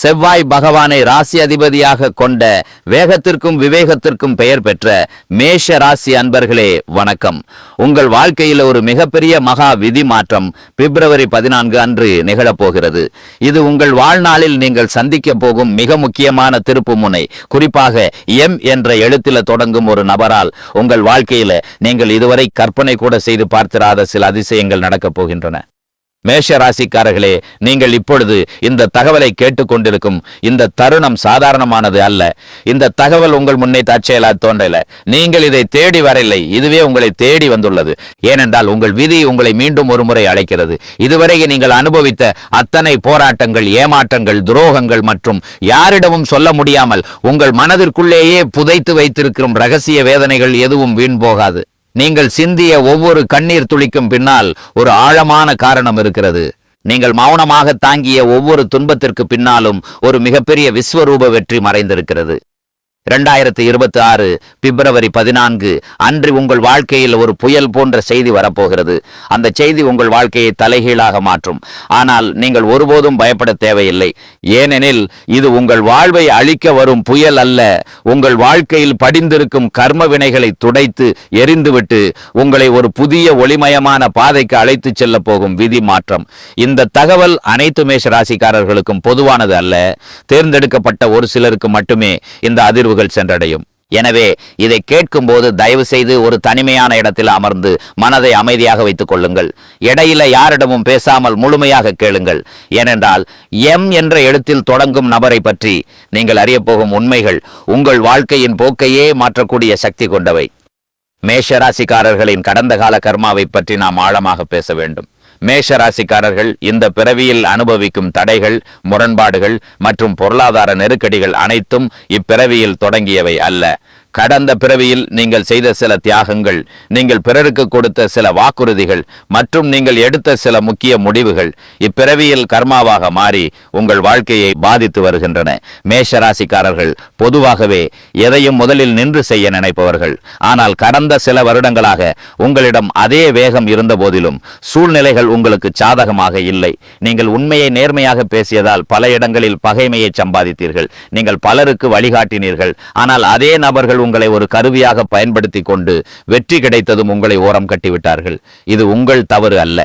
செவ்வாய் பகவானை ராசி அதிபதியாக கொண்ட வேகத்திற்கும் விவேகத்திற்கும் பெயர் பெற்ற மேஷ ராசி அன்பர்களே வணக்கம். உங்கள் வாழ்க்கையில் ஒரு மிகப்பெரிய மகா விதி மாற்றம் பிப்ரவரி பதினான்கு அன்று நிகழப்போகிறது. இது உங்கள் வாழ்நாளில் நீங்கள் சந்திக்க போகும் மிக முக்கியமான திருப்பு முனை. குறிப்பாக எம் என்ற எழுத்தில் தொடங்கும் ஒரு நபரால் உங்கள் வாழ்க்கையில நீங்கள் இதுவரை கற்பனை கூட செய்து பார்த்திராத சில அதிசயங்கள் நடக்கப் போகின்றன. மேஷ ராசிக்காரர்களே நீங்கள் இப்பொழுது இந்த தகவலை கேட்டுக்கொண்டிருக்கும் இந்த தருணம் சாதாரணமானது அல்ல. இந்த தகவல் உங்கள் முன்னே தற்செயலா தோன்றல. நீங்கள் இதை தேடி வரவில்லை. இதுவே உங்களை தேடி வந்துள்ளது. ஏனென்றால் உங்கள் விதி உங்களை மீண்டும் ஒரு முறை அழைக்கிறது. இதுவரை நீங்கள் அனுபவித்த அத்தனை போராட்டங்கள் ஏமாற்றங்கள் துரோகங்கள் மற்றும் யாரிடமும் சொல்ல முடியாமல் உங்கள் மனதிற்குள்ளேயே புதைத்து வைத்திருக்கும் ரகசிய வேதனைகள் எதுவும் வீண் போகாது. நீங்கள் சிந்திய ஒவ்வொரு கண்ணீர் துளிக்கும் பின்னால் ஒரு ஆழமான காரணம் இருக்கிறது. நீங்கள் மௌனமாக தாங்கிய ஒவ்வொரு துன்பத்திற்கு பின்னாலும் ஒரு மிகப்பெரிய விஸ்வரூப வெற்றி மறைந்திருக்கிறது. இரண்டாயிரத்தி இருபத்தி ஆறு பிப்ரவரி பதினான்கு அன்று உங்கள் வாழ்க்கையில் ஒரு புயல் போன்ற செய்தி வரப்போகிறது. அந்த செய்தி உங்கள் வாழ்க்கையை தலைகீழாக மாற்றும். ஆனால் நீங்கள் ஒருபோதும் பயப்பட தேவையில்லை. ஏனெனில் இது உங்கள் வாழ்வை அழிக்க வரும் புயல் அல்ல. உங்கள் வாழ்க்கையில் படிந்திருக்கும் கர்ம வினைகளை துடைத்து எரிந்துவிட்டு உங்களை ஒரு புதிய ஒளிமயமான பாதைக்கு அழைத்துச் செல்ல போகும் விதி மாற்றம். இந்த தகவல் அனைத்து மேஷ ராசிக்காரர்களுக்கும் பொதுவானது அல்ல. தேர்ந்தெடுக்கப்பட்ட ஒரு சிலருக்கு மட்டுமே இந்த அதிர்வு முடிவுகள் சென்றடையும். எனவே இதை கேட்கும்போது தயவு செய்து ஒரு தனிமையான இடத்தில் அமர்ந்து மனதை அமைதியாக வைத்துக் கொள்ளுங்கள். இடையில யாரிடமும் பேசாமல் முழுமையாக கேளுங்கள். ஏனென்றால் எம் என்ற எழுத்தில் தொடங்கும் நபரை பற்றி நீங்கள் அறியப்போகும் உண்மைகள் உங்கள் வாழ்க்கையின் போக்கையே மாற்றக்கூடிய சக்தி கொண்டவை. மேஷராசிக்காரர்களின் கடந்த கால கர்மாவை பற்றி நாம் ஆழமாக பேச வேண்டும். மேஷ ராசிக்காரர்கள் இந்த பிறவியில் அனுபவிக்கும் தடைகள் முரண்பாடுகள் மற்றும் பொருளாதார நெருக்கடிகள் அனைத்தும் இப்பிறவியில் தொடங்கியவை அல்ல. கடந்த பிறவியில் நீங்கள் செய்த சில தியாகங்கள் நீங்கள் பிறருக்கு கொடுத்த சில வாக்குறுதிகள் மற்றும் நீங்கள் எடுத்த சில முக்கிய முடிவுகள் இப்பிறவியில் கர்மாவாக மாறி உங்கள் வாழ்க்கையை பாதித்து வருகின்றன. மேஷ ராசிக்காரர்கள் பொதுவாகவே எதையும் முதலில் நின்று செய்ய நினைப்பவர்கள். ஆனால் கடந்த சில வருடங்களாக உங்களிடம் அதே வேகம் இருந்த போதிலும் சூழ்நிலைகள் உங்களுக்கு சாதகமாக இல்லை. நீங்கள் உண்மையை நேர்மையாக பேசியதால் பல இடங்களில் பகைமையை சம்பாதித்தீர்கள். நீங்கள் பலருக்கு வழிகாட்டினீர்கள். ஆனால் அதே நபர்கள் உங்களை ஒரு கருவியாக பயன்படுத்தி கொண்டு வெற்றி கிடைத்ததும் உங்களை ஓரம் கட்டிவிட்டார்கள் இது உங்கள் தவறு அல்ல.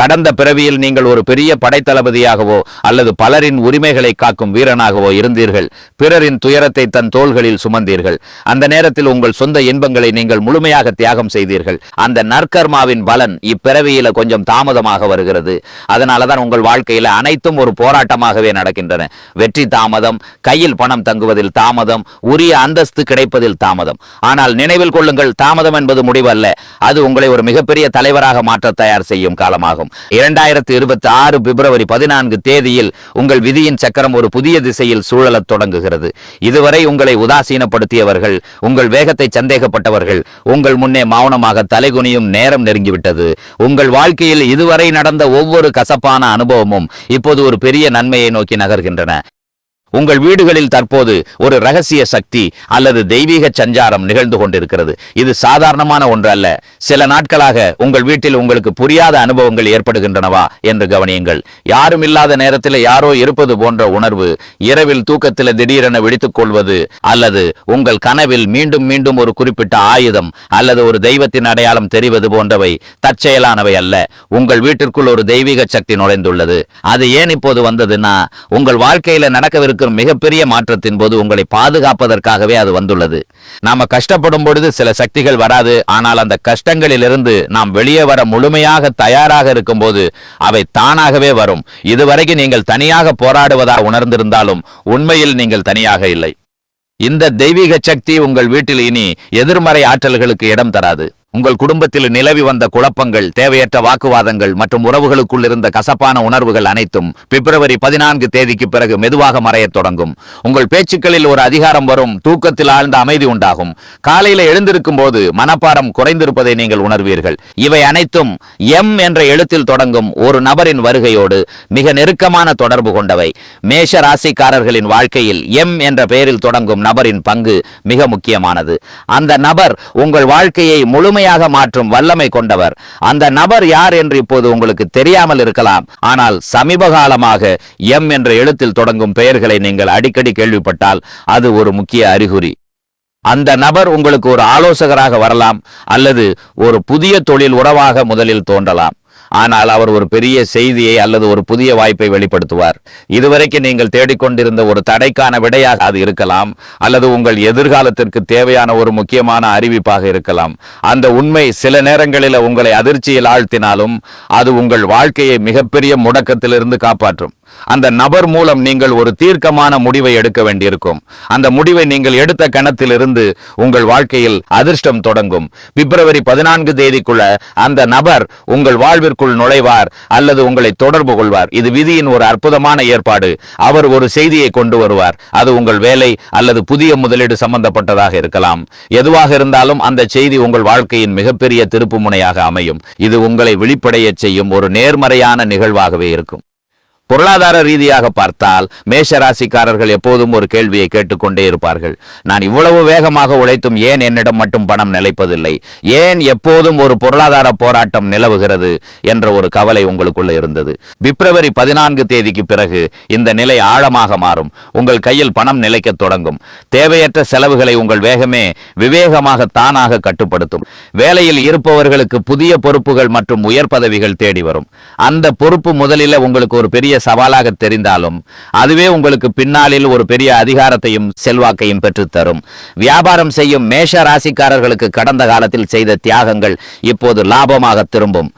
கடந்த பிறவியில் நீங்கள் ஒரு பெரிய படைத்தளபதியாகவோ அல்லது பலரின் உரிமைகளை காக்கும் வீரனாகவோ இருந்தீர்கள். பிறரின் துயரத்தை தன் தோள்களில் சுமந்தீர்கள். அந்த நேரத்தில் உங்கள் சொந்த இன்பங்களை நீங்கள் முழுமையாக தியாகம் செய்தீர்கள். அந்த நற்கர்மாவின் பலன் இப்பிறவியில கொஞ்சம் தாமதமாக வருகிறது. அதனாலதான் உங்கள் வாழ்க்கையில அனைத்தும் ஒரு போராட்டமாகவே நடக்கின்றன. வெற்றி தாமதம் கையில் பணம் தங்குவதில் தாமதம் உரிய அந்தஸ்து கிடைப்பதில் தாமதம். ஆனால் நினைவில் கொள்ளுங்கள் தாமதம் என்பது முடிவல்ல. அது உங்களை ஒரு மிகப்பெரிய தலைவராக மாற்ற தயார் செய்யும் காலமாகும். ஆகும். இரண்டாயிரத்தி இருபத்தி ஆறு பிப்ரவரி பதினான்கு தேதியில் உங்கள் விதியின் சக்கரம் ஒரு புதிய திசையில் சூழலத் தொடங்குகிறது. இதுவரை உங்களை உதாசீனப்படுத்தியவர்கள் உங்கள் வேகத்தை சந்தேகப்பட்டவர்கள் உங்கள் முன்னே மௌனமாக தலைகுனியும் நேரம் நெருங்கிவிட்டது. உங்கள் வாழ்க்கையில் இதுவரை நடந்த ஒவ்வொரு கசப்பான அனுபவமும் இப்போது ஒரு பெரிய நன்மையை நோக்கி நகர்கின்றன. உங்கள் வீடுகளில் தற்போது ஒரு ரகசிய சக்தி அல்லது தெய்வீக சஞ்சாரம் நிகழ்ந்து கொண்டிருக்கிறது. இது சாதாரணமான ஒன்று அல்ல. சில நாட்களாக உங்கள் வீட்டில் உங்களுக்கு புரியாத அனுபவங்கள் ஏற்படுகின்றனவா என்று கவனியுங்கள். யாரும் இல்லாத நேரத்தில் யாரோ இருப்பது போன்ற உணர்வு இரவில் தூக்கத்தில் திடீரென விழித்துக் கொள்வது அல்லது உங்கள் கனவில் மீண்டும் மீண்டும் ஒரு குறிப்பிட்ட ஆயுதம் அல்லது ஒரு தெய்வத்தின் அடையாளம் தெரிவது போன்றவை தற்செயலானவை அல்ல. உங்கள் வீட்டிற்குள் ஒரு தெய்வீக சக்தி நுழைந்துள்ளது. அது ஏன் இப்போது வந்ததுன்னா உங்கள் வாழ்க்கையில நடக்கவிருக்கும் மிகப்பெரிய மாற்றத்தின் போது உங்களை பாதுகாப்பதற்காகவே அது வந்துள்ளது. நாம கஷ்டப்படும் பொழுது சில சக்திகள் வராது. ஆனால் அந்த கஷ்டங்களிலிருந்து நாம் வெளியே வர முழுமையாக தயாராக இருக்கும்போது அவை தானாகவே வரும். இதுவரைக்கும் நீங்கள் தனியாக போராடுவதாக உணர்ந்திருந்தாலும் உண்மையில் நீங்கள் தனியாக இல்லை. இந்த தெய்வீக சக்தி உங்கள் வீட்டில் இனி எதிர்மறை ஆற்றல்களுக்கு இடம் தராது. உங்கள் குடும்பத்தில் நிலவி வந்த குழப்பங்கள் தேவையற்ற வாக்குவாதங்கள் மற்றும் உறவுகளுக்குள் இருந்த கசப்பான உணர்வுகள் அனைத்தும் பிப்ரவரி பதினான்கு தேதிக்கு பிறகு மெதுவாக மறையத் தொடங்கும். உங்கள் பேச்சுக்களில் ஒரு அதிகாரம் வரும் தூக்கத்தில் ஆழ்ந்த அமைதி உண்டாகும். காலையில எழுந்திருக்கும் போது மனப்பாரம் குறைந்திருப்பதை நீங்கள் உணர்வீர்கள். இவை அனைத்தும் எம் என்ற எழுத்தில் தொடங்கும் ஒரு நபரின் வருகையோடு மிக நெருக்கமான தொடர்பு கொண்டவை. மேஷ ராசிக்காரர்களின் வாழ்க்கையில் எம் என்ற பெயரில் தொடங்கும் நபரின் பங்கு மிக முக்கியமானது. அந்த நபர் உங்கள் வாழ்க்கையை முழுமை முழுமையாக மாற்றும் வல்லமை கொண்டவர். அந்த நபர் யார் என்று இப்போது உங்களுக்கு தெரியாமல் இருக்கலாம். ஆனால் சமீப காலமாக எம் என்ற எழுத்தில் தொடங்கும் பெயர்களை நீங்கள் அடிக்கடி கேள்விப்பட்டால் அது ஒரு முக்கிய அறிகுறி. அந்த நபர் உங்களுக்கு ஒரு ஆலோசகராக வரலாம் அல்லது ஒரு புதிய தொழில் உறவாக முதலில் தோன்றலாம். ஆனால் அவர் ஒரு பெரிய செய்தியை அல்லது ஒரு புதிய வாய்ப்பை வெளிப்படுத்துவார். இதுவரைக்கும் நீங்கள் தேடிக்கொண்டிருந்த ஒரு தடைக்கான விடையாக அது இருக்கலாம் அல்லது உங்கள் எதிர்காலத்திற்கு தேவையான ஒரு முக்கியமான அறிவிப்பாக இருக்கலாம். அந்த உண்மை சில நேரங்களில் உங்களை அதிர்ச்சியில் ஆழ்த்தினாலும் அது உங்கள் வாழ்க்கையை மிகப்பெரிய முடக்கத்திலிருந்து காப்பாற்றும். அந்த நபர் மூலம் நீங்கள் ஒரு தீர்க்கமான முடிவை எடுக்க வேண்டியிருக்கும். அந்த முடிவை நீங்கள் எடுத்த கணத்திலிருந்து உங்கள் வாழ்க்கையில் அதிர்ஷ்டம் தொடங்கும். பிப்ரவரி பதினான்கு தேதிக்குள்ள அந்த நபர் உங்கள் வாழ்விற்குள் நுழைவார் அல்லது உங்களை தொடர்பு கொள்வார். இது விதியின் ஒரு அற்புதமான ஏற்பாடு. அவர் ஒரு செய்தியை கொண்டு வருவார். அது உங்கள் வேலை அல்லது புதிய முதலீடு சம்பந்தப்பட்டதாக இருக்கலாம். எதுவாக இருந்தாலும் அந்த செய்தி உங்கள் வாழ்க்கையின் மிகப்பெரிய திருப்பு முனையாக அமையும். இது உங்களை விழிப்படைய செய்யும் ஒரு நேர்மறையான நிகழ்வாகவே இருக்கும். பொருளாதார ரீதியாக பார்த்தால் மேஷ ராசிக்காரர்கள் எப்போதும் ஒரு கேள்வியை கேட்டுக்கொண்டே இருப்பார்கள். நான் இவ்வளவு வேகமாக உழைத்தும் ஏன் என்னிடம் மட்டும் பணம் நிலைப்பதில்லை? ஏன் எப்போதும் ஒரு பொருளாதார போராட்டம் நிலவுகிறது என்ற ஒரு கவலை உங்களுக்குள்ள இருந்தது. பிப்ரவரி பதினான்கு தேதிக்கு பிறகு இந்த நிலை ஆழமாக மாறும். உங்கள் கையில் பணம் நிலைக்க தொடங்கும். தேவையற்ற செலவுகளை உங்கள் வேகமே விவேகமாக தானாக கட்டுப்படுத்தும். வேலையில் இருப்பவர்களுக்கு புதிய பொறுப்புகள் மற்றும் உயர் பதவிகள் தேடி வரும். அந்த பொறுப்பு முதலில் உங்களுக்கு ஒரு பெரிய சவாலாக தெரிந்தாலும் அதுவே உங்களுக்கு பின்னாளில் ஒரு பெரிய அதிகாரத்தையும் செல்வாக்கையும் பெற்றுத்தரும். வியாபாரம் செய்யும் மேஷ ராசிக்காரர்களுக்கு கடந்த காலத்தில் செய்த தியாகங்கள் இப்போது லாபமாக திரும்பும்.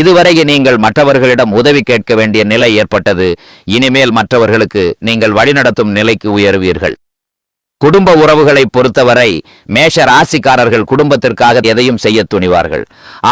இதுவரை நீங்கள் மற்றவர்களிடம் உதவி கேட்க வேண்டிய நிலை ஏற்பட்டது. இனிமேல் மற்றவர்களுக்கு நீங்கள் வழிநடத்தும் நிலைக்கு உயர்வீர்கள். குடும்ப உறவுகளை பொறுத்தவரை மேஷ ராசிக்காரர்கள் குடும்பத்திற்காக எதையும் செய்ய துணிவார்கள்.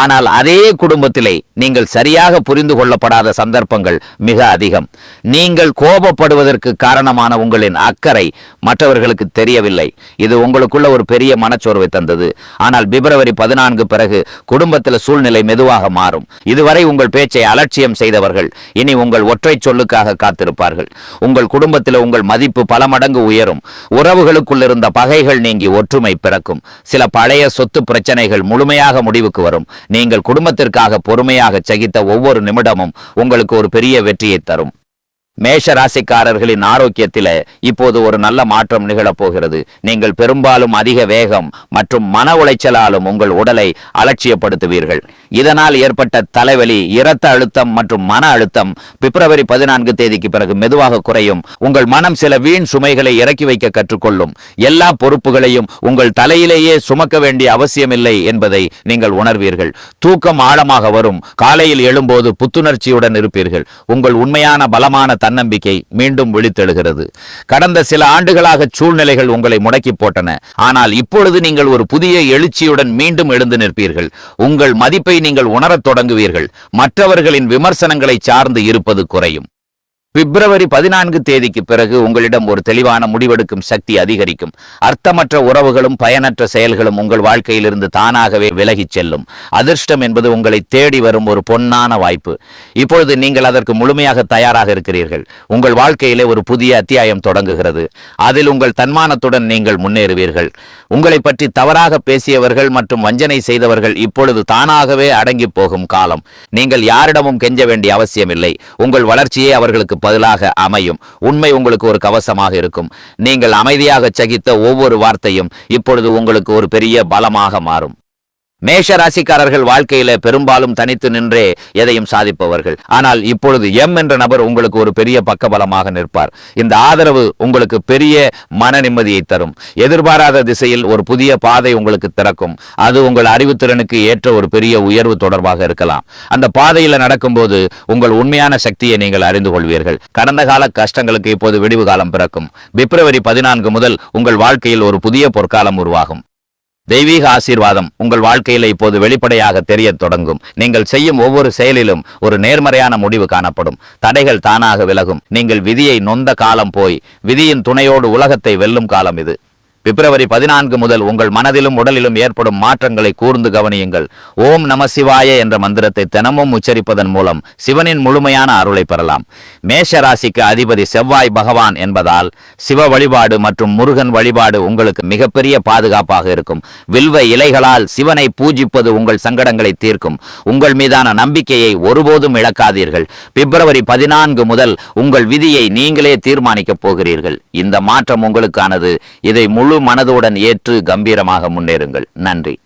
ஆனால் அதே குடும்பத்திலே நீங்கள் சரியாக புரிந்து கொள்ளப்படாத சந்தர்ப்பங்கள் மிக அதிகம். நீங்கள் கோபப்படுவதற்கு காரணமான உங்களின் அக்கறை மற்றவர்களுக்கு தெரியவில்லை. இது உங்களுக்குள்ள ஒரு பெரிய மனச்சோர்வை தந்தது. ஆனால் பிப்ரவரி பதினான்கு பிறகு குடும்பத்தில் சூழ்நிலை மெதுவாக மாறும். இதுவரை உங்கள் பேச்சை அலட்சியம் செய்தவர்கள் இனி உங்கள் ஒற்றை சொல்லுக்காக காத்திருப்பார்கள். உங்கள் குடும்பத்தில் உங்கள் மதிப்பு பல மடங்கு உயரும். உறவுகள் உங்களுக்குள் இருந்த பகைகள் நீங்கி ஒற்றுமை பிறக்கும். சில பழைய சொத்து பிரச்சனைகள் முழுமையாக முடிவுக்கு வரும். நீங்கள் குடும்பத்திற்காக பொறுமையாக சகித்த ஒவ்வொரு நிமிடமும் உங்களுக்கு ஒரு பெரிய வெற்றியை தரும். மேஷ ராசிக்காரர்களின் ஆரோக்கியத்தில இப்போது ஒரு நல்ல மாற்றம் நிகழப் போகிறது நீங்கள் பெரும்பாலும் அதிக வேகம் மற்றும் மன உளைச்சலாலும் உங்கள் உடலை அலட்சியப்படுத்துவீர்கள். இதனால் ஏற்பட்ட தலைவலி இரத்த அழுத்தம் மற்றும் மன அழுத்தம் பிப்ரவரி பதினான்கு தேதிக்கு பிறகு மெதுவாக குறையும். உங்கள் மனம் சில வீண் சுமைகளை இறக்கி வைக்க கற்றுக்கொள்ளும். எல்லா பொறுப்புகளையும் உங்கள் தலையிலேயே சுமக்க வேண்டிய அவசியமில்லை என்பதை நீங்கள் உணர்வீர்கள். தூக்கம் ஆழமாக வரும். காலையில் எழும்போது புத்துணர்ச்சியுடன் இருப்பீர்கள். உங்கள் உண்மையான பலமான தன்னம்பிக்கை மீண்டும் விழித்தெழுகிறது. கடந்த சில ஆண்டுகளாக சூழ்நிலைகள் உங்களை முடக்கி போட்டன. ஆனால் இப்பொழுது நீங்கள் ஒரு புதிய எழுச்சியுடன் மீண்டும் எழுந்து நிற்பீர்கள். உங்கள் மதிப்பை நீங்கள் உணரத் தொடங்குவீர்கள். மற்றவர்களின் விமர்சனங்களை சார்ந்து இருப்பது குறையும். பிப்ரவரி பதினான்கு தேதிக்கு பிறகு உங்களிடம் ஒரு தெளிவான முடிவெடுக்கும் சக்தி அதிகரிக்கும். அர்த்தமற்ற உறவுகளும் பயனற்ற செயல்களும் உங்கள் வாழ்க்கையிலிருந்து தானாகவே விலகிச் செல்லும். அதிர்ஷ்டம் என்பது உங்களை தேடி வரும் ஒரு பொன்னான வாய்ப்பு. இப்பொழுது நீங்கள் அதற்கு முழுமையாக தயாராக இருக்கிறீர்கள். உங்கள் வாழ்க்கையிலே ஒரு புதிய அத்தியாயம் தொடங்குகிறது. அதில் உங்கள் தன்மானத்துடன் நீங்கள் முன்னேறுவீர்கள். உங்களை பற்றி தவறாக பேசியவர்கள் மற்றும் வஞ்சனை செய்தவர்கள் இப்பொழுது தானாகவே அடங்கி போகும் காலம். நீங்கள் யாரிடமும் கெஞ்ச வேண்டிய அவசியமில்லை. உங்கள் வளர்ச்சியே அவர்களுக்கு பதிலாக அமையும். உண்மை உங்களுக்கு ஒரு கவசமாக இருக்கும். நீங்கள் அமைதியாக சகித்த ஒவ்வொரு வார்த்தையும் இப்பொழுது உங்களுக்கு ஒரு பெரிய பலமாக மாறும். மேஷ ராசிக்காரர்கள் வாழ்க்கையில பெரும்பாலும் தனித்து நின்றே எதையும் சாதிப்பவர்கள். ஆனால் இப்பொழுது எம் என்ற நபர் உங்களுக்கு ஒரு பெரிய பக்கபலமாக நிற்பார். இந்த ஆதரவு உங்களுக்கு பெரிய மன நிம்மதியை தரும். எதிர்பாராத திசையில் ஒரு புதிய பாதை உங்களுக்கு திறக்கும். அது உங்கள் அறிவுத்திறனுக்கு ஏற்ற ஒரு பெரிய உயர்வு தொடர்பாக இருக்கலாம். அந்த பாதையில நடக்கும்போது உங்கள் உண்மையான சக்தியை நீங்கள் அறிந்து கொள்வீர்கள். கடந்த கால கஷ்டங்களுக்கு இப்போது விடிவு காலம் பிறக்கும். பிப்ரவரி பதினான்கு முதல் உங்கள் வாழ்க்கையில் ஒரு புதிய பொற்காலம் உருவாகும். தெய்வீக ஆசீர்வாதம் உங்கள் வாழ்க்கையில இப்போது வெளிப்படையாக தெரியத் தொடங்கும். நீங்கள் செய்யும் ஒவ்வொரு செயலிலும் ஒரு நேர்மறையான முடிவு காணப்படும். தடைகள் தானாக விலகும். நீங்கள் விதியை நொந்த காலம் போய் விதியின் துணையோடு உலகத்தை வெல்லும் காலம் இது. பிப்ரவரி பதினான்கு முதல் உங்கள் மனதிலும் உடலிலும் ஏற்படும் மாற்றங்களை கூர்ந்து கவனியுங்கள். ஓம் நம சிவாய என்ற மந்திரத்தை தினமும் உச்சரிப்பதன் மூலம் சிவனின் முழுமையான அருளை பெறலாம். மேஷ ராசிக்கு அதிபதி செவ்வாய் பகவான் என்பதால் சிவ வழிபாடு மற்றும் முருகன் வழிபாடு உங்களுக்கு மிகப்பெரிய பாதுகாப்பாக இருக்கும். வில்வ இலைகளால் சிவனை பூஜிப்பது உங்கள் சங்கடங்களை தீர்க்கும். உங்கள் மீதான நம்பிக்கையை ஒருபோதும் இழக்காதீர்கள். பிப்ரவரி பதினான்கு முதல் உங்கள் விதியை நீங்களே தீர்மானிக்கப் போகிறீர்கள். இந்த மாற்றம் உங்களுக்கானது. இதை முழு முழு மனதுடன் ஏற்று கம்பீரமாக முன்னேறுங்கள். நன்றி.